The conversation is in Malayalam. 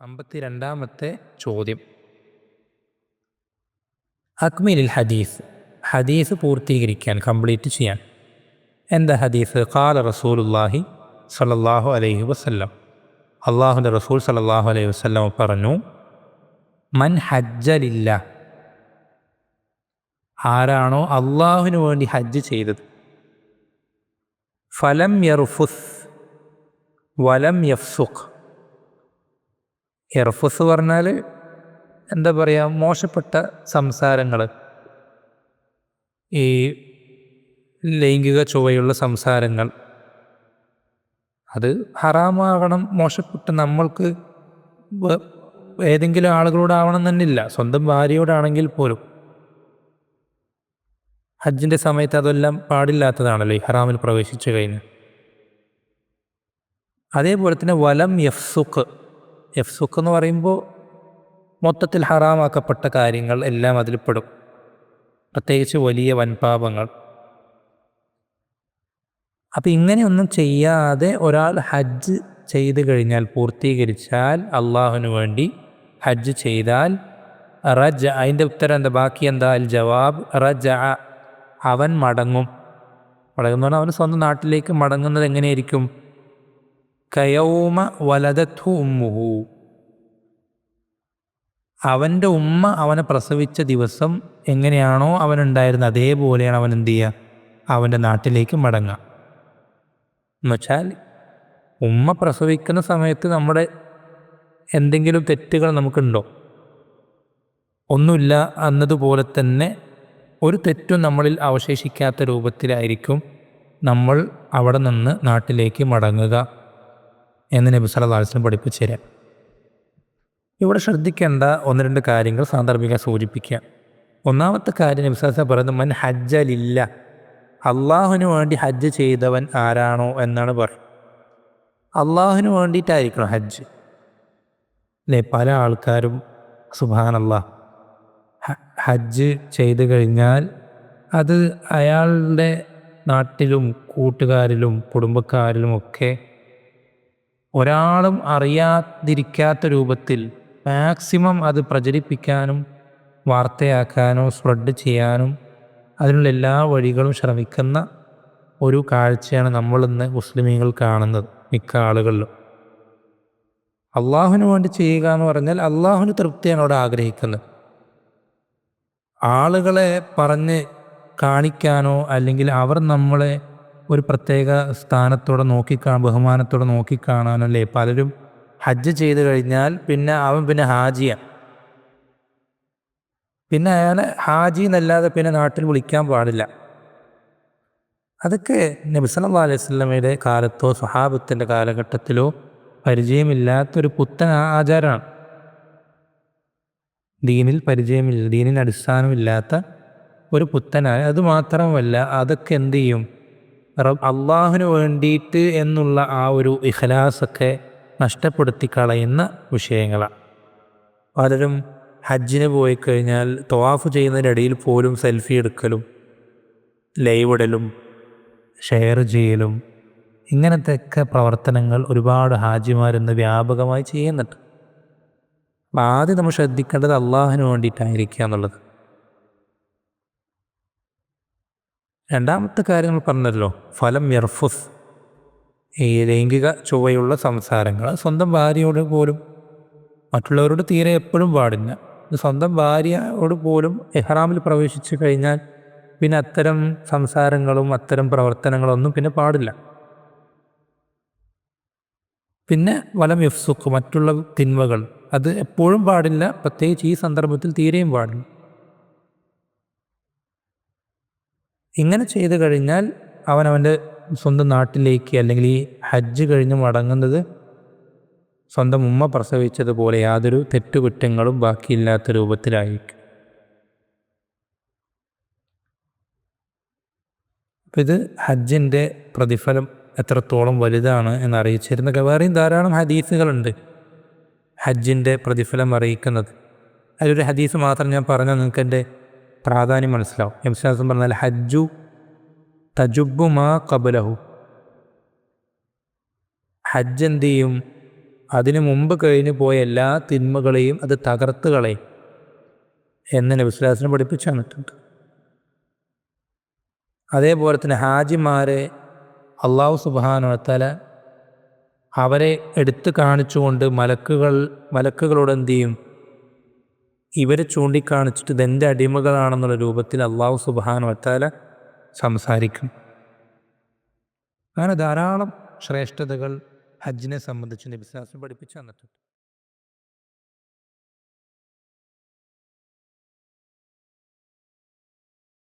അമ്പത്തിരണ്ടാമത്തെ ചോദ്യം. അക്മിലിൽ ഹദീസ്. ഹദീസ് പൂർത്തീകരിക്കാൻ കംപ്ലീറ്റ് ചെയ്യാൻ. എന്താ ഹദീസ്? കാല റസൂലുല്ലാഹി സല്ലാഹു അലൈഹി വസ്ല്ലാം. അള്ളാഹുന്റെ റസൂൽ സല്ലാഹു അലൈഹി വസ്ല്ലാം പറഞ്ഞു മൻ ഹജ്ജലില്ല. ആരാണോ അള്ളാഹുവിന് വേണ്ടി ഹജ്ജ് ചെയ്തത്. ഫലം യർഫുസ്. വലം യഫ്സുഖ്. ഇർഫുസ് പറഞ്ഞാൽ എന്താ പറയുക മോശപ്പെട്ട സംസാരങ്ങൾ ഈ ലൈംഗിക ചുവയുള്ള സംസാരങ്ങൾ. അത് ഹറാമാകണം മോശപ്പെട്ട് നമ്മൾക്ക് ഏതെങ്കിലും ആളുകളോടാവണം തന്നില്ല സ്വന്തം ഭാര്യയോടാണെങ്കിൽ പോലും. ഹജ്ജിന്റെ സമയത്ത് അതെല്ലാം പാടില്ലാത്തതാണല്ലോ ഈ ഹറാമിൽ പ്രവേശിച്ചു കഴിഞ്ഞ്. അതേപോലെ തന്നെ വലം യഫ്സുഖ്. യഫ്സുഖ് എന്ന് പറയുമ്പോൾ മൊത്തത്തിൽ ഹറാമാക്കപ്പെട്ട കാര്യങ്ങൾ എല്ലാം അതിൽ പെടും. പ്രത്യേകിച്ച് വലിയ വൻപാപങ്ങൾ. അപ്പം ഇങ്ങനെയൊന്നും ചെയ്യാതെ ഒരാൾ ഹജ്ജ് ചെയ്ത് കഴിഞ്ഞാൽ പൂർത്തീകരിച്ചാൽ അള്ളാഹുവിന് വേണ്ടി ഹജ്ജ് ചെയ്താൽ റജ അതിന്റെ ഉത്തരം എന്താ? ബാക്കി എന്താ? അൽ ജവാബ് റജ അവൻ മടങ്ങും. മടങ്ങുന്ന അവൻ സ്വന്തം നാട്ടിലേക്ക് മടങ്ങുന്നത് എങ്ങനെയായിരിക്കും? കയൗമ വലതത്തു ഉമ്മുഹു. അവന്റെ ഉമ്മ അവനെ പ്രസവിച്ച ദിവസം എങ്ങനെയാണോ അവനുണ്ടായിരുന്നത് അതേപോലെയാണ് അവൻ എന്ത് ചെയ്യുക? അവന്റെ നാട്ടിലേക്ക് മടങ്ങുക. എന്നുവെച്ചാൽ ഉമ്മ പ്രസവിക്കുന്ന സമയത്ത് നമ്മുടെ എന്തെങ്കിലും തെറ്റുകൾ നമുക്കുണ്ടോ? ഒന്നുമില്ല എന്നതുപോലെ തന്നെ ഒരു തെറ്റും നമ്മളിൽ അവശേഷിക്കാത്ത രൂപത്തിലായിരിക്കും നമ്മൾ അവിടെ നിന്ന് നാട്ടിലേക്ക് മടങ്ങുക. എന്ന് നബി സല്ലല്ലാഹു അലൈഹി വസല്ലം പഠിപ്പിച്ചു തരാം ഇവിടെ ശ്രദ്ധിക്കേണ്ട ഒന്ന് രണ്ട് കാര്യങ്ങൾ സാന്ദർഭിക സൂചിപ്പിക്കുക ഒന്നാമത്തെ കാര്യം നബി വസല്ലം പറയുന്നത് മൻ ഹജ്ജലില്ല അള്ളാഹുവിന് വേണ്ടി ഹജ്ജ് ചെയ്തവൻ ആരാണോ എന്നാണ് പറയുന്നത്. അള്ളാഹുവിന് വേണ്ടിയിട്ടായിരിക്കണം ഹജ്ജ്. അല്ലേ പല ആൾക്കാരും സുബാനല്ലാ ഹജ്ജ് ചെയ്തു കഴിഞ്ഞാൽ അത് അയാളുടെ നാട്ടിലും കൂട്ടുകാരിലും കുടുംബക്കാരിലുമൊക്കെ ഒരാളും അറിയാതിരിക്കാത്ത രൂപത്തിൽ മാക്സിമം അത് പ്രചരിപ്പിക്കാനും വാർത്തയാക്കാനോ സ്പ്രെഡ് ചെയ്യാനും അതിനുള്ള എല്ലാ വഴികളും ശ്രമിക്കുന്ന ഒരു കാഴ്ചയാണ് നമ്മളിന്ന് മുസ്ലിമീങ്ങൾ കാണുന്നത് മിക്ക ആളുകളിലും. അള്ളാഹുവിന് വേണ്ടി ചെയ്യുക എന്ന് പറഞ്ഞാൽ അള്ളാഹുവിന് തൃപ്തിയാണ് അവിടെ ആഗ്രഹിക്കുന്നത്. ആളുകളെ പറഞ്ഞ് കാണിക്കാനോ അല്ലെങ്കിൽ അവർ നമ്മളെ ഒരു പ്രത്യേക സ്ഥാനത്തോടെ നോക്കിക്കാണാൻ ബഹുമാനത്തോടെ നോക്കിക്കാണാനല്ലേ പലരും ഹജ്ജ് ചെയ്ത് കഴിഞ്ഞാൽ പിന്നെ അവൻ പിന്നെ ഹാജിയ. പിന്നെ അയാളെ ഹാജി എന്നല്ലാതെ പിന്നെ നാട്ടിൽ വിളിക്കാൻ പാടില്ല. അതൊക്കെ നബി സല്ലല്ലാഹു അലൈഹി വസല്ലമയുടെ കാലത്തോ സ്വഹാബത്തിന്റെ കാലഘട്ടത്തിലോ പരിചയമില്ലാത്തൊരു പുത്തൻ ആചാരമാണ്. ദീനിൽ പരിചയമില്ല ദീനിന് അടിസ്ഥാനമില്ലാത്ത ഒരു പുത്തനായ അതുമാത്രമല്ല അതൊക്കെ എന്ത് ചെയ്യും? അള്ളാഹുവിന് വേണ്ടിയിട്ട് എന്നുള്ള ആ ഒരു ഇഖലാസൊക്കെ നഷ്ടപ്പെടുത്തി കളയുന്ന വിഷയങ്ങളാണ് പലരും ഹജ്ജിന് പോയി കഴിഞ്ഞാൽ തവാഫ് ചെയ്യുന്നതിനിടയിൽ പോലും സെൽഫി എടുക്കലും ലൈവ് ഇടലും ഷെയർ ചെയ്യലും ഇങ്ങനത്തെയൊക്കെ പ്രവർത്തനങ്ങൾ ഒരുപാട് ഹാജിമാരിന്ന് വ്യാപകമായി ചെയ്യുന്നുണ്ട്. അപ്പം ആദ്യം നമ്മൾ ശ്രദ്ധിക്കേണ്ടത് അള്ളാഹിന് വേണ്ടിയിട്ടായിരിക്കുക എന്നുള്ളത്. രണ്ടാമത്തെ കാര്യങ്ങൾ പറഞ്ഞല്ലോ ഫലം യർഫുസ്. ഈ ലൈംഗിക ചൊവ്വയുള്ള സംസാരങ്ങൾ സ്വന്തം ഭാര്യയോട് പോലും മറ്റുള്ളവരോട് തീരെ എപ്പോഴും പാടില്ല. സ്വന്തം ഭാര്യയോട് പോലും എഹ്റാമിൽ പ്രവേശിച്ചു കഴിഞ്ഞാൽ പിന്നെ അത്തരം സംസാരങ്ങളും അത്തരം പ്രവർത്തനങ്ങളൊന്നും പിന്നെ പാടില്ല. പിന്നെ വലം യഫ്സുക്ക് മറ്റുള്ള തിന്മകൾ. അത് എപ്പോഴും പാടില്ല പ്രത്യേകിച്ച് ഈ സന്ദർഭത്തിൽ തീരെയും പാടില്ല. ഇങ്ങനെ ചെയ്തു കഴിഞ്ഞാൽ അവൻ അവന്റെ സ്വന്തം നാട്ടിലേക്ക് അല്ലെങ്കിൽ ഈ ഹജ്ജ് കഴിഞ്ഞ് മടങ്ങുന്നത് സ്വന്തം ഉമ്മ പ്രസവിച്ചതുപോലെ യാതൊരു തെറ്റുകുറ്റങ്ങളും ബാക്കിയില്ലാത്ത രൂപത്തിലായിരിക്കും. അപ്പം ഇത് ഹജ്ജിന്റെ പ്രതിഫലം എത്രത്തോളം വലുതാണ് എന്നറിയിച്ചിരുന്ന വേറെയും ധാരാളം ഹദീസുകളുണ്ട് ഹജ്ജിന്റെ പ്രതിഫലം അറിയിക്കുന്നത്. അതിലൊരു ഹദീസ് മാത്രം ഞാൻ പറഞ്ഞാൽ നിങ്ങൾക്ക് എന്റെ പ്രാധാന്യം മനസ്സിലാവും. എംസാസം പറഞ്ഞാൽ ഹജ്ജു തജുബു മാ കബലഹു ഹജ്ജ് എന്ത് ചെയ്യും? അതിനു മുമ്പ് കഴിഞ്ഞു പോയ എല്ലാ തിന്മകളെയും അത് തകർത്ത് കളയും എന്ന് നബിസ്ലാസിനെ പഠിപ്പിച്ചു തന്നിട്ടുണ്ട്. അതേപോലെ തന്നെ ഹാജിമാരെ അള്ളാഹു സുബാനുവത്തല അവരെ എടുത്തു കാണിച്ചുകൊണ്ട് മലക്കുകൾ മലക്കുകളോട് എന്ത് ചെയ്യും? ഇവരെ ചൂണ്ടിക്കാണിച്ചിട്ട് ഇതെന്റെ അടിമകളാണെന്നുള്ള രൂപത്തിൽ അള്ളാഹു സുബാനുവത്താല സംസാരിക്കും. അങ്ങനെ ധാരാളം ശ്രേഷ്ഠതകൾ ഹജ്ജിനെ സംബന്ധിച്ച് നബിസ്ലാസിനെ പഠിപ്പിച്ചു തന്നിട്ടുണ്ട്.